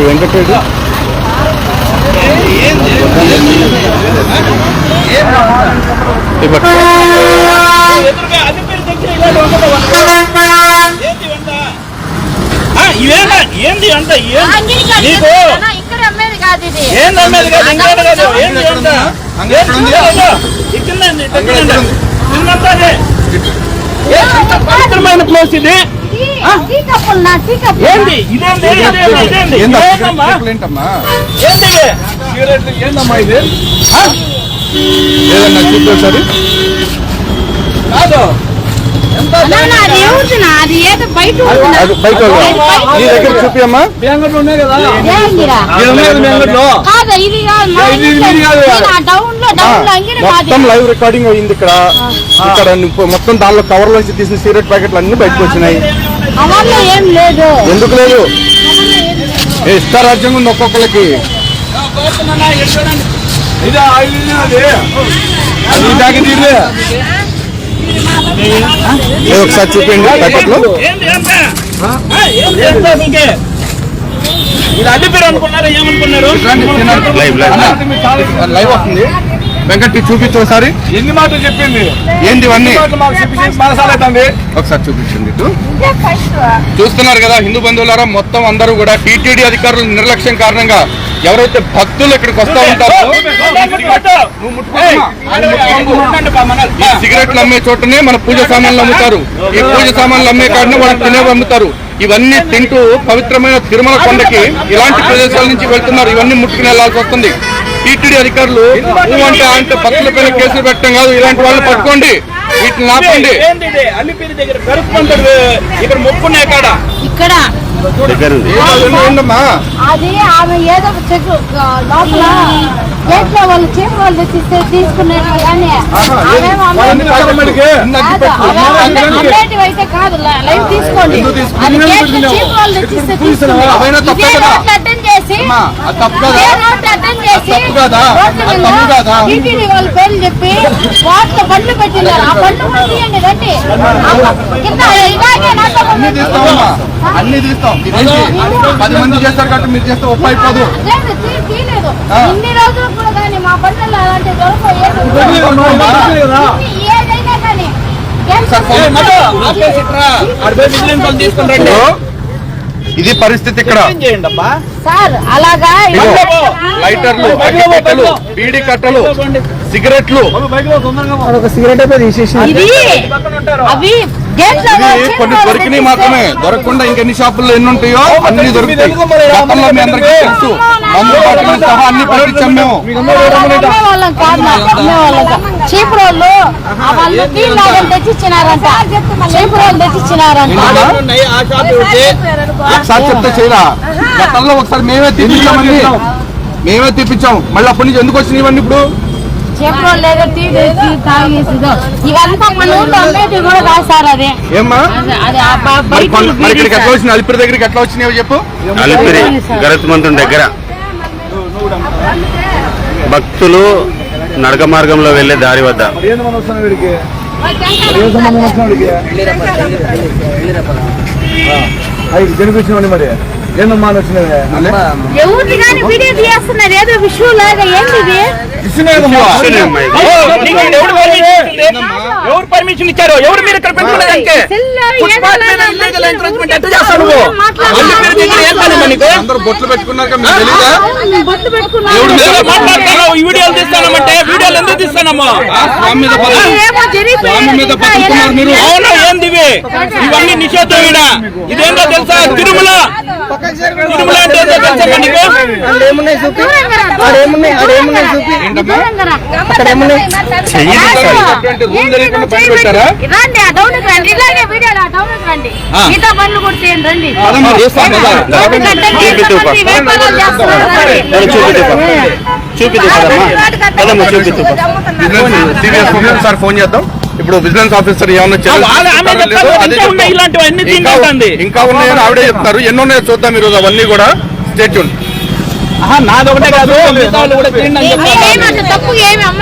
వెంకటరెడ్డి. ఏంది వంట ఆ, ఇవేనా? ఏంది అంట ఏం- నీకు ఇక్కడ అమ్మేది కాదు ఇంకోటి కాదు. ఏంది ఏ పవిత్రమైన ప్లేస్ ఇది? ఏంది? ఇదేంది? ఇదేంది ఇదేంది? ఏందా? ఏందమ్మా? సిగరెట్లు ఏంటమ్మా ఏంది ఇది? సిగరెట్లు ఏందమ్మా ఇది? ఏదన్నా చూపి ఒకసారి. కాదు. ఏందిరా? కాదు. ఇది కాదు ఇది- డౌన్ మొత్తం లైవ్ రికార్డింగ్ అయింది ఇక్కడ. ఇక్కడ మొత్తం దానిలో కవర్ లోంచి తీసిన సిగరెట్ ప్యాకెట్లు అన్ని బయటకు వచ్చినాయి. ఎందుకు లేదు? ఏ ఇష్టారాజ్యం ఉంది ఒక్కొక్కరికి. ఒకసారి చూపించండి ప్యాకెట్లు. లైవ్ లైవ్ లైవ్ వస్తుంది. వెంకట్ చూపించు ఒకసారి ఎన్ని మాటలు చెప్పింది ఏంది ఇవన్నీ మనసాలైతుంది ఒకసారి ఫస్ట్ చూస్తున్నారు కదా హిందూ బంధువులారా మొత్తం అందరూ కూడా టీటీడీ అధికారుల నిర్లక్ష్యం కారణంగా ఎవరైతే భక్తులు ఇక్కడికి వస్తూ ఉంటారో ఈ సిగరెట్లు అమ్మే చోటనే మన పూజ సామాన్లు అమ్ముతారు ఈ పూజ సామాన్లు అమ్మే కాడనే వాళ్ళు తినేవి అమ్ముతారు ఇవన్నీ తింటూ పవిత్రమైన తిరుమల కొండకి ఇలాంటి ప్రదేశాల నుంచి వెళ్తున్నారు ఇవన్నీ ముట్టుకుని వెళ్ళాల్సి వస్తుంది టీటీడీ అధికారులు అంటే అంటే భక్తుల పైన కేసులు పెట్టడం కాదు ఇలాంటి వాళ్ళు పట్టుకోండి వీటిని పెరుపుకుంటాడు ఇక్కడ మొక్కున్నాయి కాడ? ఇక్కడ. ఏంటమ్మా అది ఆమె ఏదో ఒక చెట్టు ఆ, లోపల గేట్లో వాళ్ళు తెచ్చిస్తే కానీ కాదు, లైవ్ తీసుకోండి? అది గేట్లో వాళ్ళు తెచ్చిస్తే అటెండ్ చేసి అటెండ్ తప్పు కదా? తప్పు కదా? టీటీడీ వాళ్ళ పేర్లు చెప్పి వాటిలో బండ్లు పెట్టినారు. ఆ బండ్లు కూడా తీయండి రండి. ఆ కింద ఇలాగే నాతో అన్ని తీస్తామమ్మా అన్ని తీస్తాం? పది మంది చేస్తారు కాబట్టి మీరు చేస్తే ఒప్ప అయిపోదు లేదు, తీయలేదు. ఇన్ని రోజులు కూడా కానీ మా పంటలు అలాంటి. ఇన్ని ఏదైనా కానీ ఇది పరిస్థితి ఇక్కడ. లైటర్లు కట్టలు బీడీ కట్టలు సిగరెట్లు కొన్ని దొరికినాయి మాత్రమే దొరకకుండా ఇంకెన్ని షాపుల్లో ఎన్ని ఉంటాయో అన్ని దొరుకుతాయి గతంలో మీ అందరికీ తెలుసు మందు బాటిల్ సహా అన్ని పట్టించాం మేము తెచ్చిచ్చినారంట చీపురు వాళ్ళు ఒకసారి చెప్తే చేయరా? గతంలో ఒకసారి మేమే తెప్పించామండి మేమే తెప్పించాం. మళ్ళీ అప్పటి నుంచి ఎందుకు వచ్చినాయి ఇవన్నీ ఇప్పుడు? అలిపిరి దగ్గరికి ఎట్లా వచ్చినాయో చెప్పు. అలిపిరి గరత్మంతుని దగ్గర. భక్తులు నడక మార్గంలో వెళ్ళే దారి వద్ద. కనిపించినవండి మరి ఏందమ్మా ఎవరు పర్మిషన్? ఎవరు ఇచ్చారు ఎవరు మీరు ఇక్కడ పెట్టుకున్నారంటే ఈ వీడియోలు తీస్తానమంటే ఆ స్వామి మీద స్వామి మీద పట్టుకున్నారు మీరు. అవునా ఏంది ఇవి? ఇవన్నీ నిషేధం ఈడ. ఇదేంటో తెలుసా? తిరుమల. తిరుమల అంటే ఏంటో తెలుసా నీకు చెయ్యి అంటే రూల్ తెలియకుండా బయట పెట్టారా? రండి ఆ డౌన్ రండి. ఇలాగే వీడియోలు ఆ డౌన్ రండి. మిగతా పనులు కూడా చేయండి రండి. రోడ్డు కట్టండి, చూపిద్దు ఒకసారి ఫోన్ చేద్దాం. ఇప్పుడు విజిలెన్స్ ఆఫీసర్ ఏమన్నా ఇంకా ఉన్నాయి ఉన్నాయని ఆవిడే చెప్తారు. ఎన్ని ఉన్నాయో చూద్దాం ఈరోజు అవన్నీ కూడా. స్టేట్యూన్ నాదొకటే కాదు